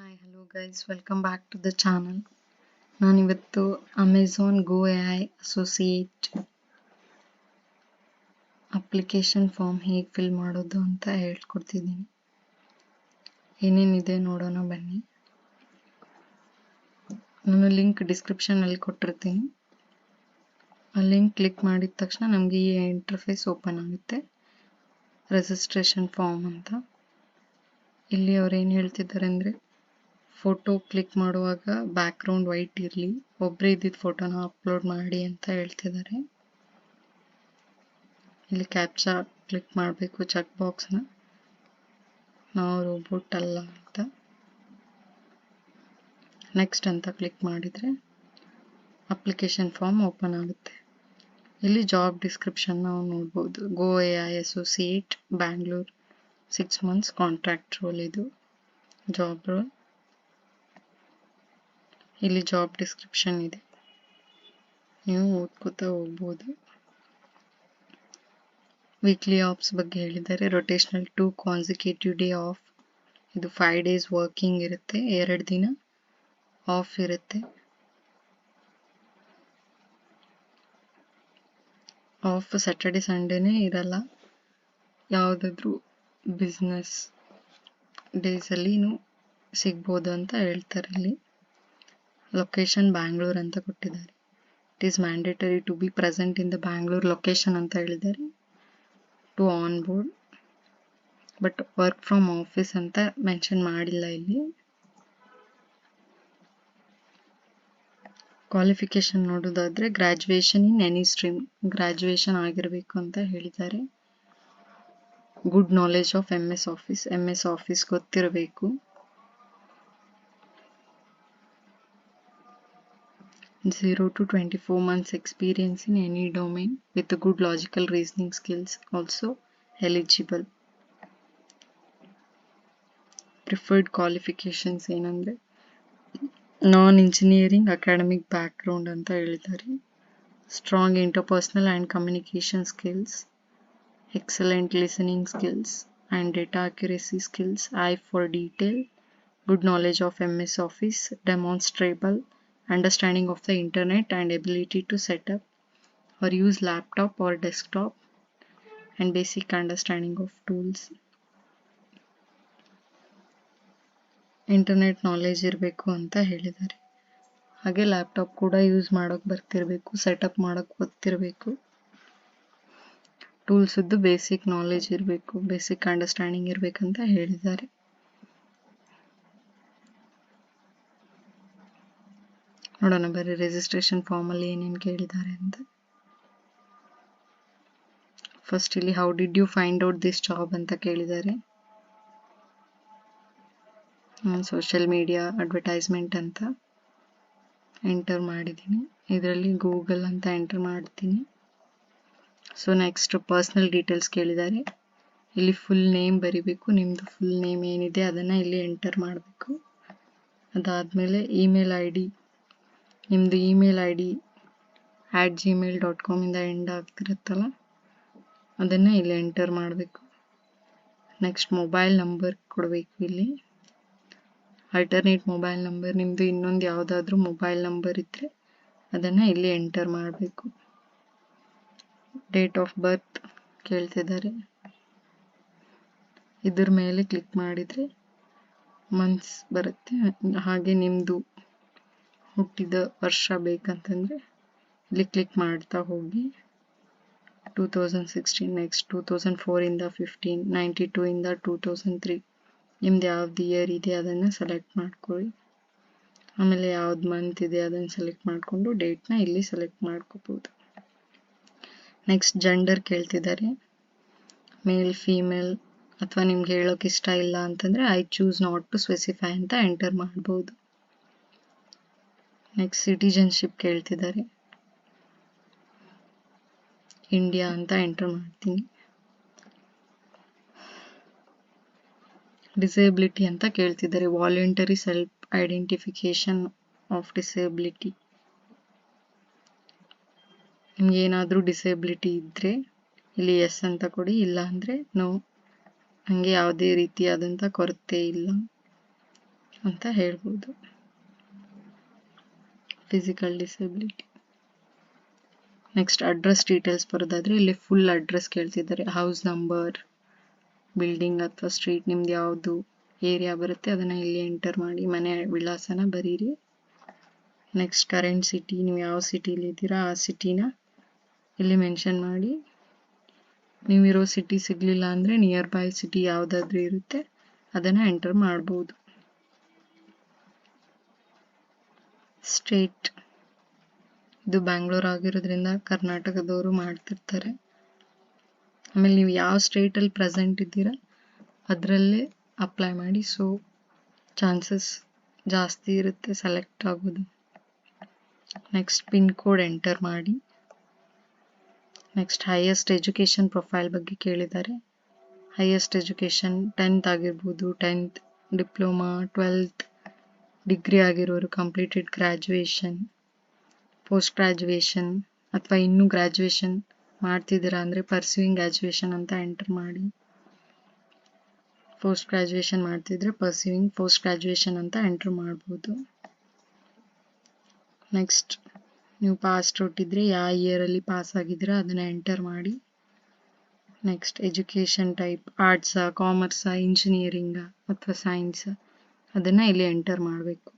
Hi hello guys welcome back to the channel ನಾನಿವತ್ತು Amazon go A I associate application form ಹೇಗೆ fill ಮಾಡೋದು ಅಂತ ಹೇಳ್ಕೊಡ್ತಿದ್ದೀನಿ. ಏನೇನಿದೆ ನೋಡೋಣ ಬನ್ನಿ. ನಾನು ಲಿಂಕ್ ಡಿಸ್ಕ್ರಿಪ್ಷನಲ್ಲಿ ಕೊಟ್ಟಿರ್ತೀನಿ. ಆ ಲಿಂಕ್ ಕ್ಲಿಕ್ ಮಾಡಿದ ತಕ್ಷಣ ನಮಗೆ ಈ ಇಂಟರ್ಫೇಸ್ ಓಪನ್ ಆಗುತ್ತೆ. ರಿಜಿಸ್ಟ್ರೇಷನ್ ಫಾರ್ಮ್ ಅಂತ. ಇಲ್ಲಿ ಅವ್ರು ಏನು ಹೇಳ್ತಿದ್ದಾರೆ ಅಂದರೆ ಫೋಟೋ ಕ್ಲಿಕ್ ಮಾಡುವಾಗ ಬ್ಯಾಕ್ಗ್ರೌಂಡ್ ವೈಟ್ ಇರಲಿ. ಒಬ್ಬರೇ ಇದ್ದಿದ್ದ ಫೋಟೋನ ಅಪ್ಲೋಡ್ ಮಾಡಿ ಅಂತ ಹೇಳ್ತಿದ್ದಾರೆ. ಇಲ್ಲಿ ಕ್ಯಾಪ್ಚಾ ಕ್ಲಿಕ್ ಮಾಡಬೇಕು ಚೆಕ್ ಬಾಕ್ಸ್ನ ನಾವು ರೋಬೋಟ್ ಅಲ್ಲ ಅಂತ. ನೆಕ್ಸ್ಟ್ ಅಂತ ಕ್ಲಿಕ್ ಮಾಡಿದರೆ ಅಪ್ಲಿಕೇಶನ್ ಫಾರ್ಮ್ ಓಪನ್ ಆಗುತ್ತೆ. ಇಲ್ಲಿ ಜಾಬ್ ಡಿಸ್ಕ್ರಿಪ್ಷನ್ ನಾವು ನೋಡ್ಬೋದು. Go A I associate Bangalore six months contract role ಇದು. ಜಾಬ್ ರೋಲ್ ಇಲ್ಲಿ ಜಾಬ್ ಡಿಸ್ಕ್ರಿಪ್ಷನ್ ಇದೆ. ನೀವು ಓದ್ಕೋತಾ ಹೋಗ್ಬೋದು. ವೀಕ್ಲಿ ಆಫ್ಸ್ ಬಗ್ಗೆ ಹೇಳಿದ್ದಾರೆ. Rotational two consecutive day off ಇದು ಫೈವ್ ಡೇಸ್ ವರ್ಕಿಂಗ್ ಇರುತ್ತೆ. ಎರಡು ದಿನ ಆಫ್ ಇರುತ್ತೆ. ಆಫ್ ಸ್ಯಾಟರ್ಡೆ ಸಂಡೇನೇ ಇರಲ್ಲ. ಯಾವುದಾದ್ರೂ ಬಿಸ್ನೆಸ್ ಡೇಸಲ್ಲಿ ಸಿಗ್ಬೋದು ಅಂತ ಹೇಳ್ತಾರೆ ಇಲ್ಲಿ. ಲೊಕೇಶನ್ ಬ್ಯಾಂಗ್ಳೂರ್ ಅಂತ ಕೊಟ್ಟಿದ್ದಾರೆ. It is mandatory to be present in the Bangalore location ಅಂತ ಹೇಳಿದ್ದಾರೆ. To onboard but work from office ಅಂತ ಮೆನ್ಷನ್ ಮಾಡಿಲ್ಲ ಇಲ್ಲಿ. ಕ್ವಾಲಿಫಿಕೇಶನ್ ನೋಡೋದಾದ್ರೆ graduation in any stream graduation ಆಗಿರಬೇಕು ಅಂತ ಹೇಳಿದ್ದಾರೆ. Good knowledge of M S office M S office ಗೊತ್ತಿರಬೇಕು. Zero to 24 months experience in any domain with a good logical reasoning skills, also eligible. Preferred qualifications ಏನಂದ್ರೆ ನಾನ್ engineering academic background ಅಂತ ಹೇಳಿದ್ದಾರೆ. Strong interpersonal and communication skills excellent listening skills and data accuracy skills eye for detail good knowledge of M S office demonstrable understanding of the internet and ability to set up or use laptop or desktop and basic understanding of tools internet knowledge ಇರಬೇಕು ಅಂತ ಹೇಳಿದ್ದಾರೆ ಹಾಗೆ laptop ಕೂಡ use ಮಾಡೋಕೆ ಬರ್ತಿರಬೇಕು setup ಮಾಡೋಕೆ ಗೊತ್ತಿರಬೇಕು ಟೂಲ್ಸದ್ದು basic knowledge ಇರಬೇಕು ಬೇಸಿಕ್ ಅಂಡರ್ಸ್ಟ್ಯಾಂಡಿಂಗ್ ಇರಬೇಕಂತ ಹೇಳಿದ್ದಾರೆ ನೋಡೋಣ, ಬೇರೆ ರಿಜಿಸ್ಟ್ರೇಷನ್ ಫಾರ್ಮಲ್ಲಿ ಏನೇನು ಕೇಳಿದ್ದಾರೆ ಅಂತ. ಫಸ್ಟ್ ಇಲ್ಲಿ how did you find out this job ಅಂತ ಕೇಳಿದ್ದಾರೆ. ಸೋಷಿಯಲ್ ಮೀಡಿಯಾ ಅಡ್ವರ್ಟೈಸ್ಮೆಂಟ್ ಅಂತ ಎಂಟರ್ ಮಾಡಿದ್ದೀನಿ. ಇದರಲ್ಲಿ ಗೂಗಲ್ ಅಂತ ಎಂಟರ್ ಮಾಡ್ತೀನಿ. ಸೊ ನೆಕ್ಸ್ಟ್ ಪರ್ಸ್ನಲ್ ಡೀಟೇಲ್ಸ್ ಕೇಳಿದ್ದಾರೆ. ಇಲ್ಲಿ ಫುಲ್ ನೇಮ್ ಬರಿಬೇಕು. ನಿಮ್ಮದು ಫುಲ್ ನೇಮ್ ಏನಿದೆ ಅದನ್ನು ಇಲ್ಲಿ ಎಂಟರ್ ಮಾಡಬೇಕು. ಅದಾದಮೇಲೆ ಇಮೇಲ್ ಐ ಡಿ ನಿಮ್ಮದು email I D at Gmail dot ಕಾಮಿಂದ end ಆಗ್ತಿರುತ್ತಲ್ಲ? ಅದನ್ನು ಇಲ್ಲಿ ಎಂಟರ್ ಮಾಡಬೇಕು. ನೆಕ್ಸ್ಟ್ ಮೊಬೈಲ್ ನಂಬರ್ ಕೊಡಬೇಕು ಇಲ್ಲಿ. ಆಲ್ಟರ್ನೇಟ್ ಮೊಬೈಲ್ ನಂಬರ್ ನಿಮ್ಮದು ಇನ್ನೊಂದು ಯಾವುದಾದ್ರೂ ಮೊಬೈಲ್ ನಂಬರ್ ಇದ್ದರೆ ಅದನ್ನು ಇಲ್ಲಿ ಎಂಟರ್ ಮಾಡಬೇಕು. ಡೇಟ್ ಆಫ್ ಬರ್ತ್ ಕೇಳ್ತಿದ್ದಾರೆ. ಇದ್ರ ಮೇಲೆ ಕ್ಲಿಕ್ ಮಾಡಿದರೆ ಮಂತ್ಸ್ ಬರುತ್ತೆ. ಹಾಗೆ ನಿಮ್ಮದು ಹುಟ್ಟಿದ ವರ್ಷ ಬೇಕಂತಂದರೆ ಇಲ್ಲಿ ಕ್ಲಿಕ್ ಮಾಡ್ತಾ ಹೋಗಿ. Two thousand sixteen next two thousand ಫೋರಿಂದ fifteen ninety two ಇಂದ ಟೂ ತೌಸಂಡ್ ತ್ರೀ ನಿಮ್ದು ಯಾವ್ದು ಇಯರ್ ಇದೆ ಅದನ್ನು ಸೆಲೆಕ್ಟ್ ಮಾಡ್ಕೊಳ್ಳಿ. ಆಮೇಲೆ ಯಾವ್ದು ಮಂತ್ ಇದೆ ಅದನ್ನು ಸೆಲೆಕ್ಟ್ ಮಾಡಿಕೊಂಡು ಡೇಟ್ನ ಇಲ್ಲಿ ಸೆಲೆಕ್ಟ್ ಮಾಡ್ಕೋಬೋದು. ನೆಕ್ಸ್ಟ್ ಜೆಂಡರ್ ಕೇಳ್ತಿದ್ದಾರೆ. ಮೇಲ್ ಫೀಮೇಲ್ ಅಥವಾ ನಿಮ್ಗೆ ಹೇಳೋಕೆ ಇಷ್ಟ ಇಲ್ಲ ಅಂತಂದರೆ I choose not to specify ಅಂತ ಎಂಟರ್ ಮಾಡ್ಬೋದು. ನೆಕ್ಸ್ಟ್ ಸಿಟಿಜನ್ಶಿಪ್ ಕೇಳ್ತಿದ್ದಾರೆ. ಇಂಡಿಯಾ ಅಂತ ಎಂಟರ್ ಮಾಡ್ತೀನಿ. ಡಿಸೇಬಿಲಿಟಿ ಅಂತ ಕೇಳ್ತಿದ್ದಾರೆ. Voluntary self identification of disability ನಿಮ್ಗೆ ಏನಾದರೂ ಡಿಸೇಬಿಲಿಟಿ ಇದ್ದರೆ ಇಲ್ಲಿ ಎಸ್ ಅಂತ ಕೊಡಿ, ಇಲ್ಲ ಅಂದರೆ ನೋ ಹಂಗೆ ಯಾವುದೇ ರೀತಿಯಾದಂಥ ಕೊರತೆ ಇಲ್ಲ ಅಂತ ಹೇಳ್ಬೋದು. Physical disability next address details ಬರೋದಾದ್ರೆ, ಇಲ್ಲಿ ಫುಲ್ ಅಡ್ರೆಸ್ ಕೇಳ್ತಿದ್ದಾರೆ. ಹೌಸ್ ನಂಬರ್ ಬಿಲ್ಡಿಂಗ್ ಅಥವಾ ಸ್ಟ್ರೀಟ್ ನಿಮ್ದು ಯಾವುದು ಏರಿಯಾ ಬರುತ್ತೆ, ಅದನ್ನು ಇಲ್ಲಿ ಎಂಟರ್ ಮಾಡಿ, ಮನೆ ವಿಳಾಸನ ಬರೀರಿ. ನೆಕ್ಸ್ಟ್ ಕರೆಂಟ್ ಸಿಟಿ ನೀವು ಯಾವ ಸಿಟಿಲಿ ಇದ್ದೀರಾ, ಆ ಸಿಟಿನ ಇಲ್ಲಿ ಮೆನ್ಷನ್ ಮಾಡಿ. ನೀವಿರೋ ಸಿಟಿ ಸಿಗಲಿಲ್ಲ ಅಂದರೆ ನಿಯರ್ ಬೈ ಸಿಟಿ ಯಾವುದಾದ್ರೂ ಇರುತ್ತೆ, ಅದನ್ನು ಎಂಟರ್ ಮಾಡ್ಬೋದು. ಸ್ಟೇಟ್ ಇದು ಬ್ಯಾಂಗ್ಳೂರ್ ಆಗಿರೋದ್ರಿಂದ ಕರ್ನಾಟಕದವರು ಮಾಡ್ತಿರ್ತಾರೆ. ಆಮೇಲೆ ನೀವು ಯಾವ ಸ್ಟೇಟಲ್ಲಿ ಪ್ರೆಸೆಂಟ್ ಇದ್ದೀರಾ, ಅದರಲ್ಲೇ ಅಪ್ಲೈ ಮಾಡಿ. ಸೊ ಚಾನ್ಸಸ್ ಜಾಸ್ತಿ ಇರುತ್ತೆ ಸೆಲೆಕ್ಟ್ ಆಗೋದು. ನೆಕ್ಸ್ಟ್ ಪಿನ್ ಕೋಡ್ ಎಂಟರ್ ಮಾಡಿ. ನೆಕ್ಸ್ಟ್ ಹೈಯೆಸ್ಟ್ ಎಜುಕೇಷನ್ ಪ್ರೊಫೈಲ್ ಬಗ್ಗೆ ಕೇಳಿದ್ದಾರೆ. ಹೈಯೆಸ್ಟ್ ಎಜುಕೇಷನ್ ಟೆಂತ್ ಆಗಿರ್ಬೋದು, ಟೆಂತ್ ಡಿಪ್ಲೊಮಾ, ಟ್ವೆಲ್ತ್ ಡಿಗ್ರಿ ಆಗಿರೋರು ಕಂಪ್ಲೀಟೆಡ್ ಗ್ರ್ಯಾಜುಯೇಷನ್ ಪೋಸ್ಟ್ ಗ್ರ್ಯಾಜುಯೇಷನ್ ಅಥವಾ ಇನ್ನೂ ಗ್ರ್ಯಾಜುಯೇಷನ್ ಮಾಡ್ತಿದ್ದೀರಾ ಅಂದರೆ ಪರ್ಸ್ಯೂಯಿಂಗ್ ಗ್ರ್ಯಾಜುಯೇಷನ್ ಅಂತ ಎಂಟರ್ ಮಾಡಿ. ಪೋಸ್ಟ್ ಗ್ರ್ಯಾಜುಯೇಷನ್ ಮಾಡ್ತಿದ್ರೆ ಪರ್ಸ್ಯೂಯಿಂಗ್ ಪೋಸ್ಟ್ ಗ್ರ್ಯಾಜುಯೇಷನ್ ಅಂತ ಎಂಟರ್ ಮಾಡ್ಬೋದು. ನೆಕ್ಸ್ಟ್ ನೀವು ಪಾಸ್ ಔಟ್ ಇದ್ದರೆ ಯಾವ ಇಯರಲ್ಲಿ ಪಾಸ್ ಆಗಿದ್ದೀರಾ ಅದನ್ನ ಎಂಟರ್ ಮಾಡಿ. ನೆಕ್ಸ್ಟ್ ಎಜುಕೇಷನ್ ಟೈಪ್ ಆರ್ಟ್ಸಾ ಕಾಮರ್ಸಾ ಇಂಜಿನಿಯರಿಂಗಾ ಅಥವಾ ಸೈನ್ಸಾ ಅದನ್ನು ಇಲ್ಲಿ ಎಂಟರ್ ಮಾಡಬೇಕು.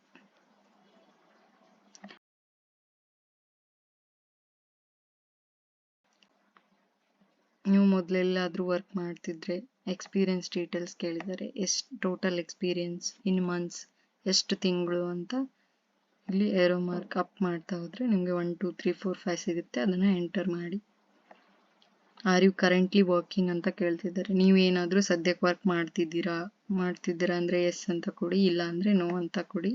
ನೀವು ಮೊದಲೆಲ್ಲಾದರೂ ವರ್ಕ್ ಮಾಡ್ತಿದ್ರೆ ಎಕ್ಸ್ಪೀರಿಯನ್ಸ್ ಡೀಟೇಲ್ಸ್ ಕೇಳಿದ್ದಾರೆ ಎಷ್ಟು ಟೋಟಲ್ ಎಕ್ಸ್ಪೀರಿಯನ್ಸ್ ಇನ್ ಮಂತ್ಸ್ ಎಷ್ಟು ತಿಂಗಳು ಅಂತ ಇಲ್ಲಿ ಏರೋ ಮಾರ್ಕ್ ಅಪ್ ಮಾಡ್ತಾ ಹೋದರೆ ನಿಮಗೆ one two three four five ಸಿಗುತ್ತೆ. ಅದನ್ನು ಎಂಟರ್ ಮಾಡಿ. ಆರ್ ಯು ಕರೆಂಟ್ಲಿ ವರ್ಕಿಂಗ್ ಅಂತ ಕೇಳ್ತಿದ್ದಾರೆ. ನೀವೇನಾದರೂ ಸದ್ಯಕ್ಕೆ ವರ್ಕ್ ಮಾಡ್ತಿದ್ದೀರಾ? ಮಾಡ್ತಿದ್ದೀರಾ ಅಂದರೆ ಎಸ್ ಅಂತ ಕೊಡಿ, ಇಲ್ಲ ಅಂದರೆ ನೋ ಅಂತ ಕೊಡಿ.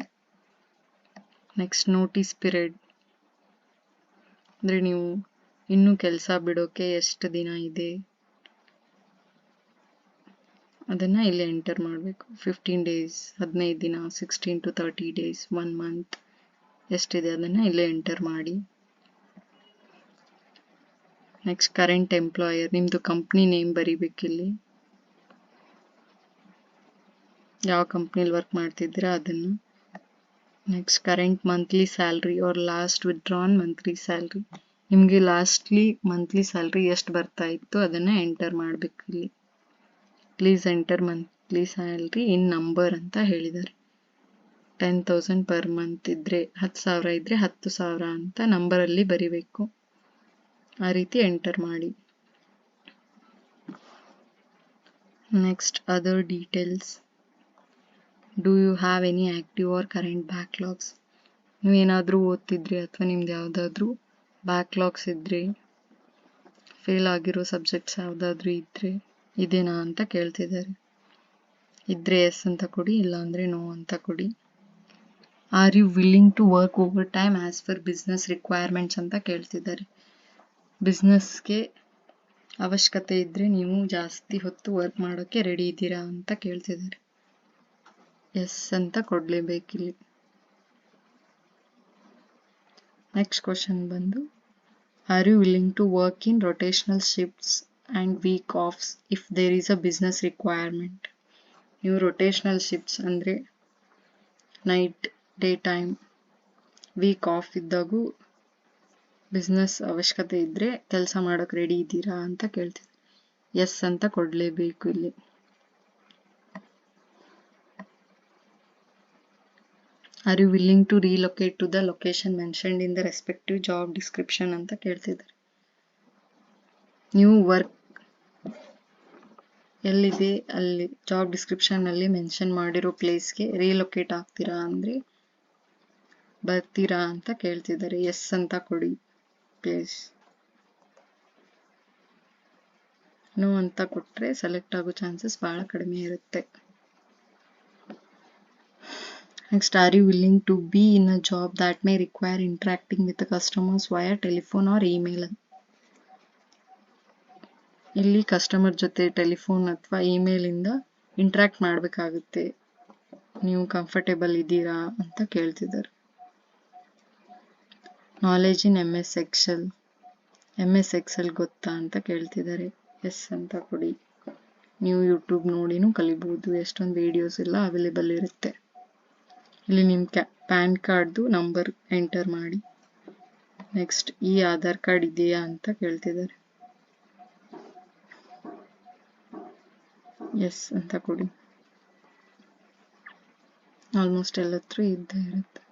ನೆಕ್ಸ್ಟ್ ನೋಟಿಸ್ ಪಿರಿಯಡ್ ಅಂದರೆ ನೀವು ಇನ್ನೂ ಕೆಲಸ ಬಿಡೋಕೆ ಎಷ್ಟು ದಿನ ಇದೆ? ಅದನ್ನು ಇಲ್ಲಿ ಎಂಟರ್ ಮಾಡಬೇಕು. ಫಿಫ್ಟೀನ್ ಡೇಸ್ ಹದಿನೈದು ದಿನ sixteen to thirty days one month ಎಷ್ಟಿದೆ ಅದನ್ನು ಇಲ್ಲೇ ಎಂಟರ್ ಮಾಡಿ. ನೆಕ್ಸ್ಟ್ ಕರೆಂಟ್ ಎಂಪ್ಲಾಯರ್ ನಿಮ್ಮದು ಕಂಪ್ನಿ ನೇಮ್ ಬರೀಬೇಕಿಲ್ಲಿ ಯಾವ ಕಂಪ್ನಿಲಿ ವರ್ಕ್ ಮಾಡ್ತಿದ್ದೀರಾ ಅದನ್ನು? Next current monthly salary or last withdrawn monthly salary ನಿಮಗೆ ಲಾಸ್ಟ್ಲಿ ಮಂತ್ಲಿ ಸ್ಯಾಲ್ರಿ ಎಷ್ಟು ಬರ್ತಾ ಇತ್ತು ಅದನ್ನು ಎಂಟರ್ ಮಾಡಬೇಕು ಇಲ್ಲಿ. Please enter monthly salary in number ಅಂತ ಹೇಳಿದ್ದಾರೆ. ಟೆನ್ ತೌಸಂಡ್ ಪರ್ ಮಂತ್ ಇದ್ದರೆ ಹತ್ತು ಸಾವಿರ ಇದ್ದರೆ ಹತ್ತು ಸಾವಿರ ಅಂತ ನಂಬರಲ್ಲಿ ಬರಿಬೇಕು. ಆ ರೀತಿ ಎಂಟರ್ ಮಾಡಿ. Next other details do you have any active or current backlogs ನೀವೇನಾದರೂ ಓದ್ತಿದ್ರಿ ಅಥವಾ ನಿಮ್ದು ಯಾವುದಾದ್ರೂ ಬ್ಯಾಕ್ಲಾಗ್ಸ್ ಇದ್ರೆ ಫೇಲ್ ಆಗಿರೋ ಸಬ್ಜೆಕ್ಟ್ಸ್ ಯಾವುದಾದ್ರೂ ಇದ್ದರೆ ಇದೇನಾ ಅಂತ ಕೇಳ್ತಿದ್ದಾರೆ. ಇದ್ರೆ ಎಸ್ ಅಂತ ಕೊಡಿ ಇಲ್ಲ ಅಂದರೆ ನೋ ಅಂತ ಕೊಡಿ. Are you willing to work overtime as per business requirements ಅಂತ ಕೇಳ್ತಿದ್ದಾರೆ. ಬಿಸ್ನೆಸ್ಗೆ ಅವಶ್ಯಕತೆ ಇದ್ದರೆ ನೀವು ಜಾಸ್ತಿ ಹೊತ್ತು ವರ್ಕ್ ಮಾಡೋಕ್ಕೆ ರೆಡಿ ಇದ್ದೀರಾ ಅಂತ ಕೇಳ್ತಿದ್ದಾರೆ. ಎಸ್ ಅಂತ ಕೊಡಲೇಬೇಕಿಲ್ಲಿ. ನೆಕ್ಸ್ಟ್ ಕ್ವಶನ್ ಬಂದು are you willing to work in rotational shifts and week offs if there is a business requirement ನೀವು ರೊಟೇಷನಲ್ ಶಿಫ್ಟ್ಸ್ ಅಂದರೆ night day time week off ಇದ್ದಾಗೂ business ಅವಶ್ಯಕತೆ ಇದ್ದರೆ ಕೆಲಸ ಮಾಡೋಕೆ ರೆಡಿ ಇದ್ದೀರಾ ಅಂತ ಕೇಳ್ತಿದ್ರು ಎಸ್ ಅಂತ ಕೊಡಲೇಬೇಕು ಇಲ್ಲಿ. Are you willing to relocate to the location mentioned in the respective job description ಅಂತ ಕೇಳ್ತಿದ್ದಾರೆ. ನೀವು ವರ್ಕ್ ಎಲ್ಲಿದೆ? ಅಲ್ಲಿ ಜಾಬ್ ಡಿಸ್ಕ್ರಿಪ್ಷನಲ್ಲಿ ಮೆನ್ಷನ್ ಮಾಡಿರೋ ಪ್ಲೇಸ್ಗೆ ರೀಲೊಕೇಟ್ ಆಗ್ತೀರಾ ಅಂದರೆ ಬರ್ತೀರಾ ಅಂತ ಕೇಳ್ತಿದ್ದಾರೆ. ಎಸ್ ಅಂತ ಕೊಡಿ. ಪ್ಲೇಸ್ ನೋ ಅಂತ ಕೊಟ್ಟರೆ ಸೆಲೆಕ್ಟ್ ಆಗೋ ಚಾನ್ಸಸ್ ಭಾಳ ಕಡಿಮೆ ಇರುತ್ತೆ. Next are you willing to be in a job that may require interacting with customers via telephone or email ಇಲ್ಲಿ ಕಸ್ಟಮರ್ ಜೊತೆ ಟೆಲಿಫೋನ್ ಅಥವಾ ಇಮೇಲಿಂದ ಇಂಟ್ರಾಕ್ಟ್ ಮಾಡಬೇಕಾಗುತ್ತೆ. ನೀವು ಕಂಫರ್ಟೇಬಲ್ ಇದ್ದೀರಾ ಅಂತ ಕೇಳ್ತಿದ್ದಾರೆ. Knowledge in M S Excel M S Excel ಗೊತ್ತಾ ಅಂತ ಕೇಳ್ತಿದ್ದಾರೆ. ಎಸ್ ಅಂತ ಕೊಡಿ. ನೀವು ಯೂಟ್ಯೂಬ್ ನೋಡಿನೂ ಕಲಿಬೋದು. ಎಷ್ಟೊಂದು ವಿಡಿಯೋಸ್ ಎಲ್ಲ ಅವೈಲೇಬಲ್ ಇರುತ್ತೆ. ಇಲ್ಲಿ ನಿಮ್ಮ ಪ್ಯಾನ್ ಕಾರ್ಡ್ದು ನಂಬರ್ ಎಂಟರ್ ಮಾಡಿ. ನೆಕ್ಸ್ಟ್ ಈ ಆಧಾರ್ ಕಾರ್ಡ್ ಇದೆಯಾ ಅಂತ ಕೇಳ್ತಿದ್ದಾರೆ. ಎಸ್ ಅಂತ ಕೊಡಿ. ಆಲ್ಮೋಸ್ಟ್ ಎಲ್ಲತ್ರೂ ಇದ್ದೇ ಇರುತ್ತೆ.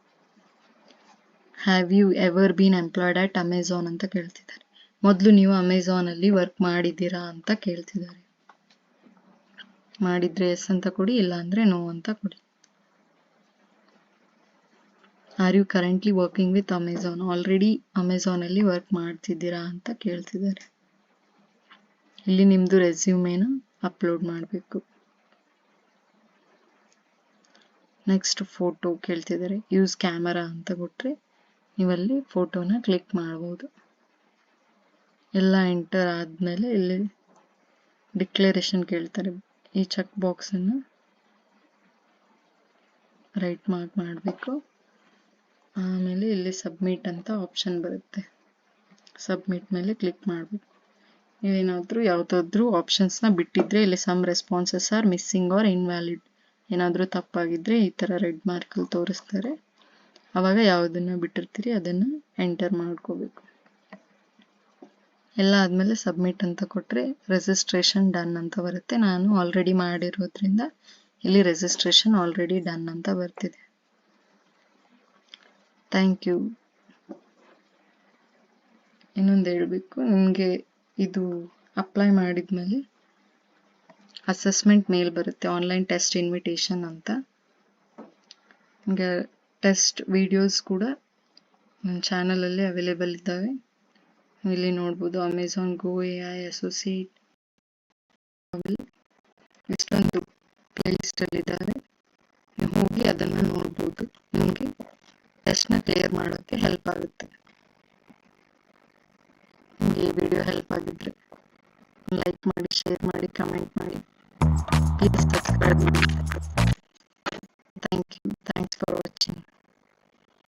Have you ever been employed at Amazon ಅಂತ ಕೇಳ್ತಿದ್ದಾರೆ. ಮೊದಲು ನೀವು ಅಮೆಝಾನ್ ಅಲ್ಲಿ ವರ್ಕ್ ಮಾಡಿದ್ದೀರಾ ಅಂತ ಕೇಳ್ತಿದ್ದಾರೆ. ಮಾಡಿದ್ರೆ ಎಸ್ ಅಂತ ಕೊಡಿ ಇಲ್ಲ ಅಂದ್ರೆ ನೋ ಅಂತ ಕೊಡಿ. Are you currently working with Amazon already Amazon ಅಲ್ಲಿ ವರ್ಕ್ ಮಾಡ್ತಿದ್ದೀರಾ ಅಂತ ಕೇಳ್ತಿದ್ದಾರೆ. ಇಲ್ಲಿ ನಿಮ್ದು ರೆಸ್ಯೂಮೇನ ಅಪ್ಲೋಡ್ ಮಾಡಬೇಕು. ನೆಕ್ಸ್ಟ್ ಫೋಟೋ ಕೇಳ್ತಿದ್ದಾರೆ. ಯೂಸ್ ಕ್ಯಾಮರಾ ಅಂತ ಕೊಟ್ರೆ ನೀವಲ್ಲಿ ಫೋಟೋನ ಕ್ಲಿಕ್ ಮಾಡ್ಬೋದು. ಎಲ್ಲ ಎಂಟರ್ ಆದಮೇಲೆ ಇಲ್ಲಿ ಡಿಕ್ಲರೇಷನ್ ಕೇಳ್ತಾರೆ. ಈ ಚೆಕ್ ಬಾಕ್ಸನ್ನು ರೈಟ್ ಮಾರ್ಕ್ ಮಾಡಬೇಕು. ಆಮೇಲೆ ಇಲ್ಲಿ ಸಬ್ಮಿಟ್ ಅಂತ ಆಪ್ಷನ್ ಬರುತ್ತೆ. ಸಬ್ಮಿಟ್ ಮೇಲೆ ಕ್ಲಿಕ್ ಮಾಡಬೇಕು. ನೀವೇನಾದರೂ ಯಾವುದಾದ್ರೂ ಆಪ್ಷನ್ಸ್ನ ಬಿಟ್ಟಿದ್ರೆ ಇಲ್ಲಿ some responses are missing or invalid. ಏನಾದರೂ ತಪ್ಪಾಗಿದ್ರೆ ಈ ಥರ ರೆಡ್ ಮಾರ್ಕಲ್ಲಿ ತೋರಿಸ್ತಾರೆ. ಅವಾಗ ಯಾವುದನ್ನ ಬಿಟ್ಟಿರ್ತೀರಿ, ಅದನ್ನು ಎಂಟರ್ ಮಾಡ್ಕೋಬೇಕು. ಎಲ್ಲ ಆದಮೇಲೆ ಸಬ್ಮಿಟ್ ಅಂತ ಕೊಟ್ಟರೆ ರಿಜಿಸ್ಟ್ರೇಷನ್ ಡನ್ ಅಂತ ಬರುತ್ತೆ. ನಾನು ಆಲ್ರೆಡಿ ಮಾಡಿರೋದ್ರಿಂದ ಇಲ್ಲಿ ರಿಜಿಸ್ಟ್ರೇಷನ್ ಆಲ್ರೆಡಿ ಡನ್ ಅಂತ ಬರ್ತಿದೆ. ಥ್ಯಾಂಕ್ ಯು ಇನ್ನೊಂದು ಹೇಳಬೇಕು, ನಿಮಗೆ ಇದು ಅಪ್ಲೈ ಮಾಡಿದ್ಮೇಲೆ ಅಸೆಸ್ಮೆಂಟ್ ಮೇಲ್ ಬರುತ್ತೆ ಆನ್ಲೈನ್ ಟೆಸ್ಟ್ ಇನ್ವಿಟೇಷನ್ ಅಂತ. ನಿಮಗೆ ಟೆಸ್ಟ್ ವಿಡಿಯೋಸ್ ಕೂಡ ನನ್ನ ಚಾನಲಲ್ಲಿ ಅವೈಲೇಬಲ್ ಇದ್ದಾವೆ. ಇಲ್ಲಿ ನೋಡ್ಬೋದು Amazon go A I associate ಇಷ್ಟೊಂದು ಪ್ಲೇಲಿಸ್ಟಲ್ಲಿ ಇದ್ದಾವೆ. ನೀವು ಹೋಗಿ ಅದನ್ನು ನೋಡ್ಬೋದು. ನಿಮಗೆ ಟೆಸ್ಟ್ನ ಕ್ಲಿಯರ್ ಮಾಡೋಕ್ಕೆ ಹೆಲ್ಪ್ ಆಗುತ್ತೆ. ನಿಮಗೆ ಈ ವಿಡಿಯೋ ಹೆಲ್ಪ್ ಆಗಿದ್ರೆ ಲೈಕ್ ಮಾಡಿ ಶೇರ್ ಮಾಡಿ ಕಮೆಂಟ್ ಮಾಡಿ. ಪ್ಲೀಸ್ ಸಬ್ಸ್ಕ್ರೈಬ್ ಮಾಡಿ.